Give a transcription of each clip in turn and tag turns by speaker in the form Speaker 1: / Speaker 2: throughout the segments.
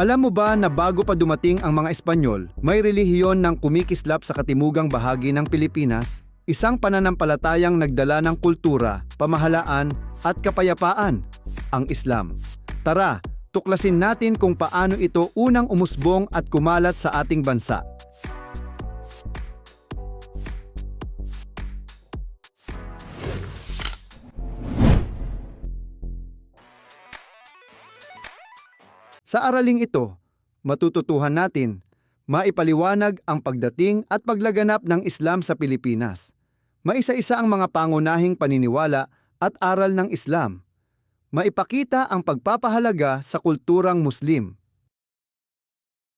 Speaker 1: Alam mo ba na bago pa dumating ang mga Espanyol, may relihiyon ng kumikislap sa katimugang bahagi ng Pilipinas? Isang pananampalatayang nagdala ng kultura, pamahalaan at kapayapaan, ang Islam. Tara, tuklasin natin kung paano ito unang umusbong at kumalat sa ating bansa. Sa araling ito, matututuhan natin, maipaliwanag ang pagdating at paglaganap ng Islam sa Pilipinas. Maisa-isa ang mga pangunahing paniniwala at aral ng Islam. Maipakita ang pagpapahalaga sa kulturang Muslim.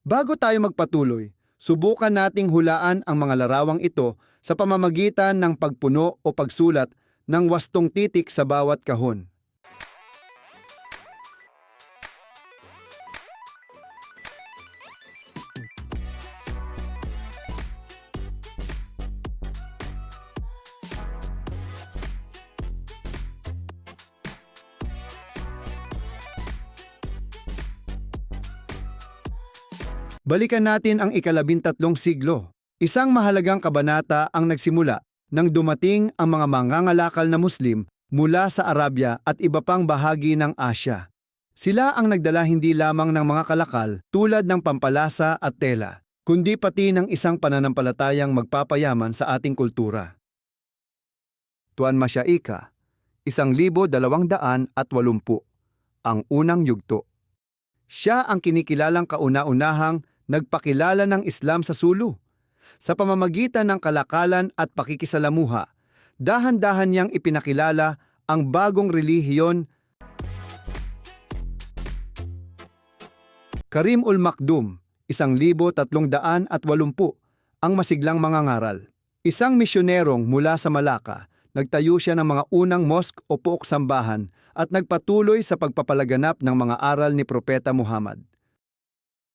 Speaker 1: Bago tayo magpatuloy, subukan nating hulaan ang mga larawang ito sa pamamagitan ng pagpuno o pagsulat ng wastong titik sa bawat kahon. Balikan natin ang ikalabintatlong siglo. Isang mahalagang kabanata ang nagsimula nang dumating ang mga mangangalakal na Muslim mula sa Arabia at iba pang bahagi ng Asya. Sila ang nagdala hindi lamang ng mga kalakal tulad ng pampalasa at tela, kundi pati ng isang pananampalatayang magpapayaman sa ating kultura. Tuan Masyaika, isang libo dalawang daan at walumpu, ang unang yugto. Siya ang kinikilalang kauna-unahang nagpakilala ng Islam sa Sulu. Sa pamamagitan ng kalakalan at pakikisalamuha, dahan-dahan niyang ipinakilala ang bagong relihiyon Karim ul Makdum, isang libo tatlong daan at walumpu, ang masiglang mga ngaral. Isang misyonerong mula sa Malacca, nagtayo siya ng mga unang mosque o pook sambahan at nagpatuloy sa pagpapalaganap ng mga aral ni Propeta Muhammad.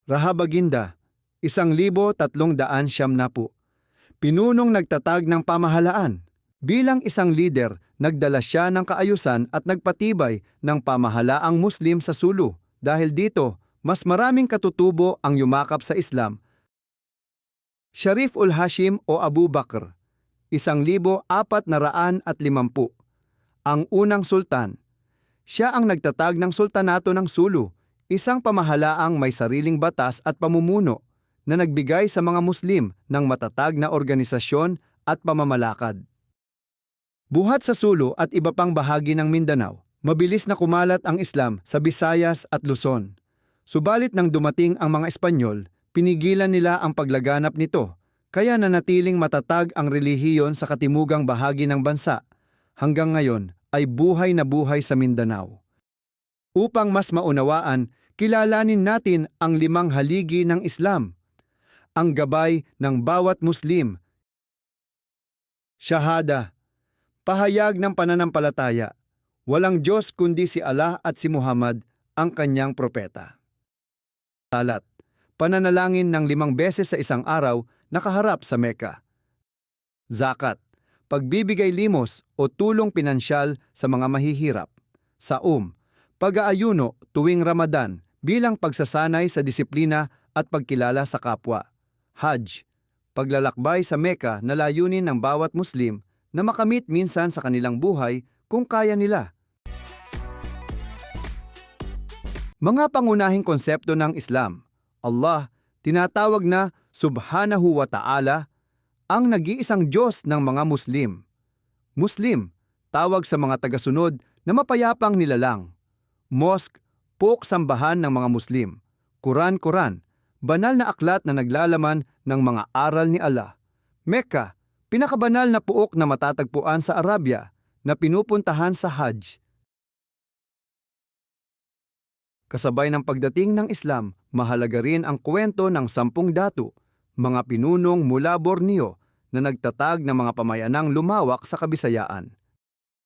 Speaker 1: Rahabaginda, isang libo tatlong daan siyam na po. Pinunong nagtatag ng pamahalaan. Bilang isang leader, nagdala siya ng kaayusan at nagpatibay ng pamahalaang Muslim sa Sulu. Dahil dito, mas maraming katutubo ang yumakap sa Islam. Sharif ul Hashim o Abu Bakr, isang libo apat na raan at limampu. Ang unang sultan. Siya ang nagtatag ng sultanato ng Sulu, isang pamahalaang may sariling batas at pamumuno na nagbigay sa mga Muslim ng matatag na organisasyon at pamamalakad. Buhat sa Sulu at iba pang bahagi ng Mindanao, mabilis na kumalat ang Islam sa Visayas at Luzon. Subalit nang dumating ang mga Espanyol, pinigilan nila ang paglaganap nito, kaya nanatiling matatag ang relihiyon sa katimugang bahagi ng bansa. Hanggang ngayon ay buhay na buhay sa Mindanao. Upang mas maunawaan, kilalanin natin ang limang haligi ng Islam. Ang gabay ng bawat Muslim. Shahada, pahayag ng pananampalataya. Walang Diyos kundi si Allah at si Muhammad, ang kanyang propeta. Salat, pananalangin ng limang beses sa isang araw nakaharap sa Mecca. Zakat, pagbibigay limos o tulong pinansyal sa mga mahihirap. Saum, pag-aayuno tuwing Ramadan bilang pagsasanay sa disiplina at pagkilala sa kapwa. Hajj, paglalakbay sa Mecca na layunin ng bawat Muslim na makamit minsan sa kanilang buhay kung kaya nila. Mga pangunahing konsepto ng Islam. Allah, tinatawag na Subhanahu wa Ta'ala, ang nag-iisang Diyos ng mga Muslim. Muslim, tawag sa mga tagasunod na mapayapang nilalang. Mosque, pook sambahan ng mga Muslim. Quran-Quran, banal na aklat na naglalaman ng mga aral ni Allah. Mecca, pinakabanal na puok na matatagpuan sa Arabia na pinupuntahan sa Hajj. Kasabay ng pagdating ng Islam, mahalaga rin ang kwento ng sampung datu, mga pinunong mula Borneo na nagtatag ng mga pamayanang lumawak sa kabisayaan.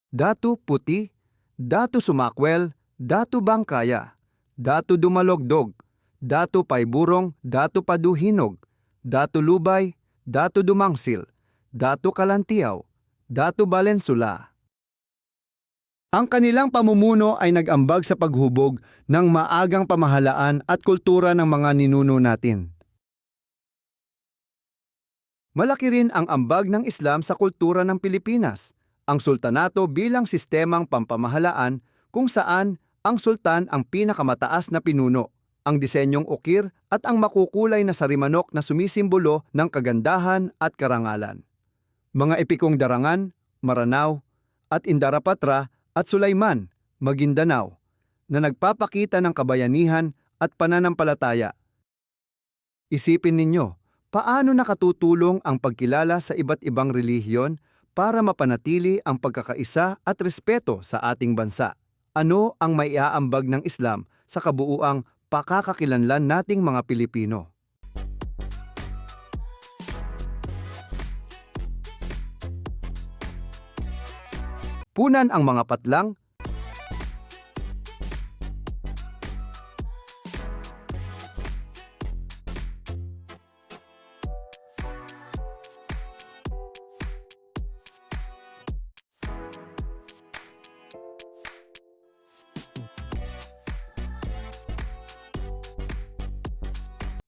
Speaker 1: Datu Puti, Datu Sumakwel, Datu Bangkaya, Datu Dumalogdog, Datu Payburong, Datu Paduhinog, Datu Lubay, Datu Dumangsil, Datu Kalantiaw, Datu Balensula. Ang kanilang pamumuno ay nag-ambag sa paghubog ng maagang pamahalaan at kultura ng mga ninuno natin. Malaki rin ang ambag ng Islam sa kultura ng Pilipinas. Ang sultanato bilang sistemang pampamahalaan kung saan ang sultan ang pinakamataas na pinuno, ang disenyong ukir at ang makukulay na sarimanok na sumisimbolo ng kagandahan at karangalan. Mga epikong darangan, Maranao, at Indarapatra at Sulaiman, Maguindanao, na nagpapakita ng kabayanihan at pananampalataya. Isipin ninyo, paano nakatutulong ang pagkilala sa iba't ibang relihiyon para mapanatili ang pagkakaisa at respeto sa ating bansa? Ano ang maiaambag ng Islam sa kabuuang pakakakilanlan nating mga Pilipino? Punan ang mga patlang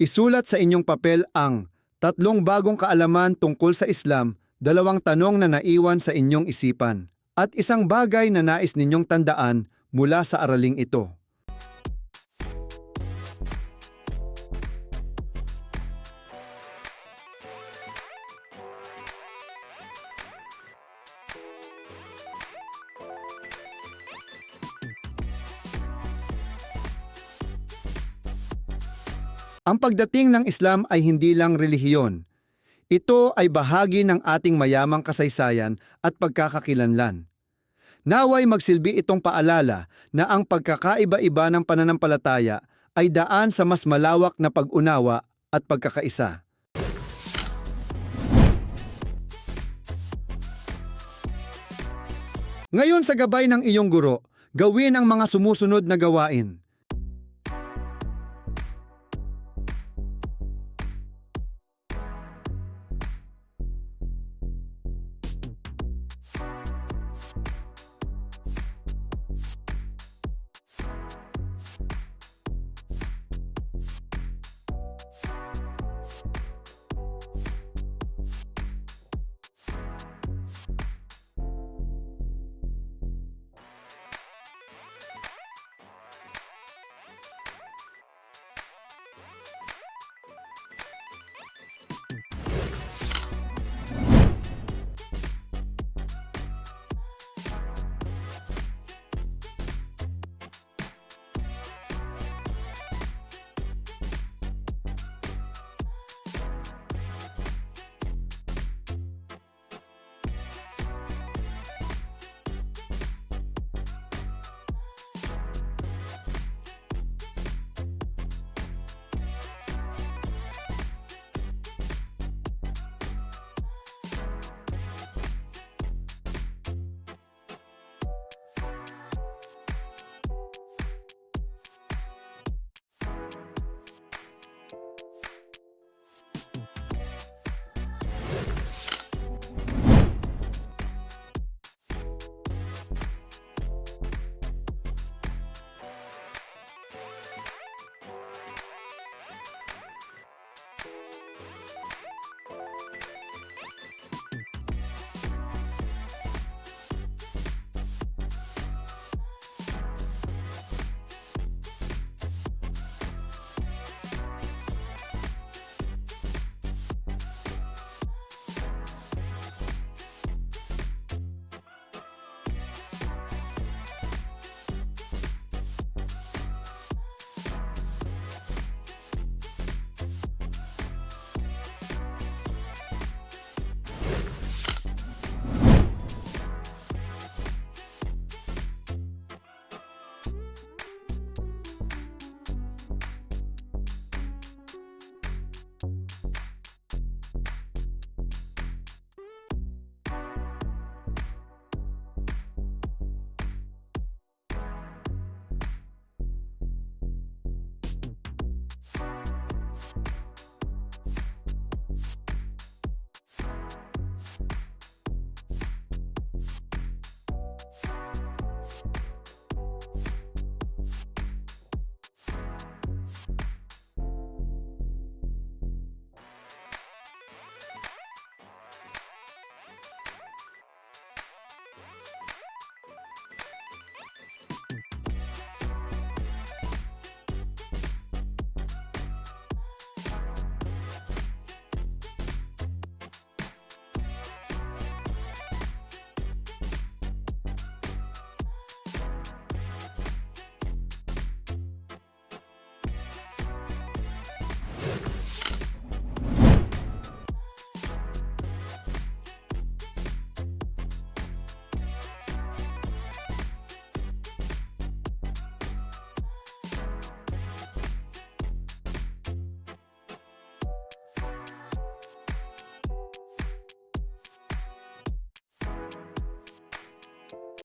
Speaker 1: Isulat sa inyong papel ang tatlong bagong kaalaman tungkol sa Islam, dalawang tanong na naiwan sa inyong isipan, at isang bagay na nais ninyong tandaan mula sa araling ito. Ang pagdating ng Islam ay hindi lang relihiyon. Ito ay bahagi ng ating mayamang kasaysayan at pagkakakilanlan. Naway magsilbi itong paalala na ang pagkakaiba-iba ng pananampalataya ay daan sa mas malawak na pag-unawa at pagkakaisa. Ngayon sa gabay ng iyong guro, gawin ang mga sumusunod na gawain.